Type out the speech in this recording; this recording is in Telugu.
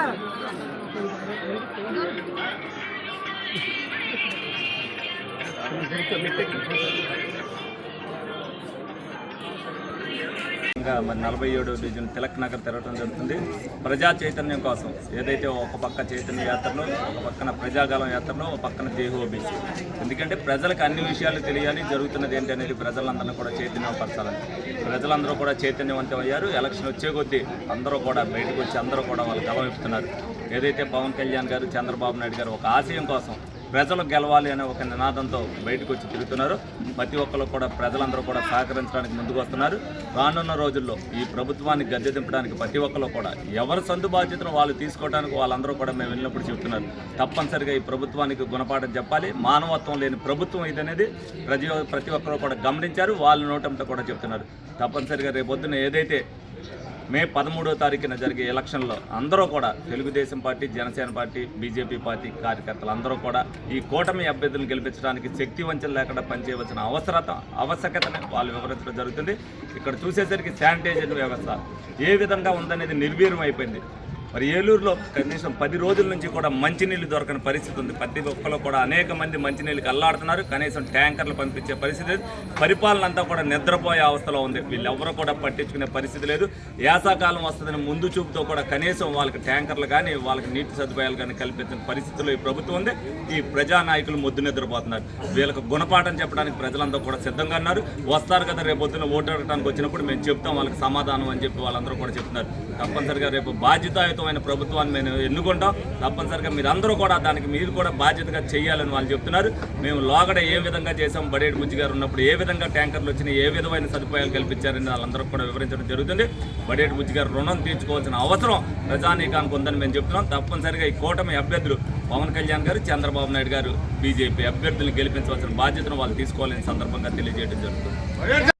पर। ఇంకా మరి నలభై ఏడో డివిజన్ తిలక్ నగర్ తిరగడం జరుగుతుంది. ప్రజా చైతన్యం కోసం ఏదైతే ఒక పక్క చైతన్య యాత్రలో ఒక పక్కన ప్రజాగాలం యాత్రలో ఒక పక్కన జేహోబీసీ ఎందుకంటే ప్రజలకు అన్ని విషయాలు తెలియాలి జరుగుతున్నది ఏంటి అనేది ప్రజలందరినీ కూడా చైతన్యపరచాలని. ప్రజలందరూ కూడా చైతన్యవంతం అయ్యారు. ఎలక్షన్ వచ్చే కొద్దీ అందరూ కూడా బయటకు వచ్చి అందరూ కూడా వాళ్ళు గమనిస్తున్నారు ఏదైతే పవన్ కళ్యాణ్ గారు చంద్రబాబు నాయుడు గారు ఒక ఆశయం కోసం ప్రజలు గెలవాలి అనే ఒక నినాదంతో బయటకు వచ్చి తిరుగుతున్నారు. ప్రతి ఒక్కరు కూడా ప్రజలందరూ కూడా సహకరించడానికి ముందుకు వస్తున్నారు. రానున్న రోజుల్లో ఈ ప్రభుత్వాన్ని గద్దె దింపడానికి ప్రతి ఒక్కరు కూడా ఎవరి సందు బాధ్యతను వాళ్ళు తీసుకోవడానికి వాళ్ళందరూ కూడా మేము వెళ్ళినప్పుడు చెప్తున్నారు తప్పనిసరిగా ఈ ప్రభుత్వానికి గుణపాఠం చెప్పాలి. మానవత్వం లేని ప్రభుత్వం ఇదనేది ప్రతి ప్రతి ఒక్కరు కూడా గమనించారు. వాళ్ళ నోటంతో కూడా చెప్తున్నారు. తప్పనిసరిగా రేపొద్దున ఏదైతే మే పదమూడో తారీఖున జరిగే ఎలక్షన్లో అందరూ కూడా Telugu Desam party Janasena party BJP party కార్యకర్తలు అందరూ కూడా ఈ కూటమి అభ్యర్థులను గెలిపించడానికి శక్తి వంచన లేకుండా పనిచేయవలసిన అవసరత ఆవశ్యకతని వాళ్ళు వివరించడం జరుగుతుంది. ఇక్కడ చూసేసరికి శానిటైజర్ వ్యవస్థ ఏ విధంగా ఉందనేది నిర్వీర్యం అయిపోయింది. మరి ఏలూరులో కనీసం పది రోజుల నుంచి కూడా మంచినీళ్ళు దొరకని పరిస్థితి ఉంది. ప్రతి ఒక్కరు కూడా అనేక మంది మంచినీళ్ళకి అల్లాడుతున్నారు. కనీసం ట్యాంకర్లు పంపించే పరిస్థితి లేదు. పరిపాలన అంతా కూడా నిద్రపోయే అవస్థలో ఉంది. వీళ్ళెవరూ కూడా పట్టించుకునే పరిస్థితి లేదు. యాసాకాలం వస్తుందని ముందు చూపుతో కూడా కనీసం వాళ్ళకి ట్యాంకర్లు కానీ వాళ్ళకి నీటి సదుపాయాలు కానీ కల్పించిన పరిస్థితుల్లో ఈ ప్రభుత్వం ఉంది. ఈ ప్రజా నాయకులు మొద్దు నిద్రపోతున్నారు. వీళ్ళకి గుణపాఠం చెప్పడానికి ప్రజలందరూ కూడా సిద్ధంగా ఉన్నారు. వస్తారు కదా రేపు పొద్దున్న ఓటు అడగడానికి వచ్చినప్పుడు మేము చెప్తాం వాళ్ళకి సమాధానం అని చెప్పి వాళ్ళందరూ కూడా చెప్తున్నారు. తప్పనిసరిగా రేపు బాధ్యతాయుతమైన ప్రభుత్వాన్ని మేము ఎన్నుకుంటాం. తప్పనిసరిగా మీరందరూ కూడా దానికి మీరు కూడా బాధ్యతగా చేయాలని వాళ్ళు చెప్తున్నారు. మేము లోగడ ఏ విధంగా చేసాం బడేడు బుజ్జి గారు ఉన్నప్పుడు ఏ విధంగా ట్యాంకర్లు వచ్చినాయి ఏ విధమైన సదుపాయాలు కల్పించారని వాళ్ళందరూ కూడా వివరించడం జరుగుతుంది. బడేడు బుజ్జి గారు రుణం తీర్చుకోవాల్సిన అవసరం ప్రజానీకానికి ఉందని మేము చెప్తున్నాం. తప్పనిసరిగా ఈ కూటమి అభ్యర్థులు పవన్ కళ్యాణ్ గారు చంద్రబాబు నాయుడు గారు బీజేపీ అభ్యర్థులను గెలిపించవలసిన బాధ్యతను వాళ్ళు తీసుకోవాలని సందర్భంగా తెలియజేయడం జరుగుతుంది.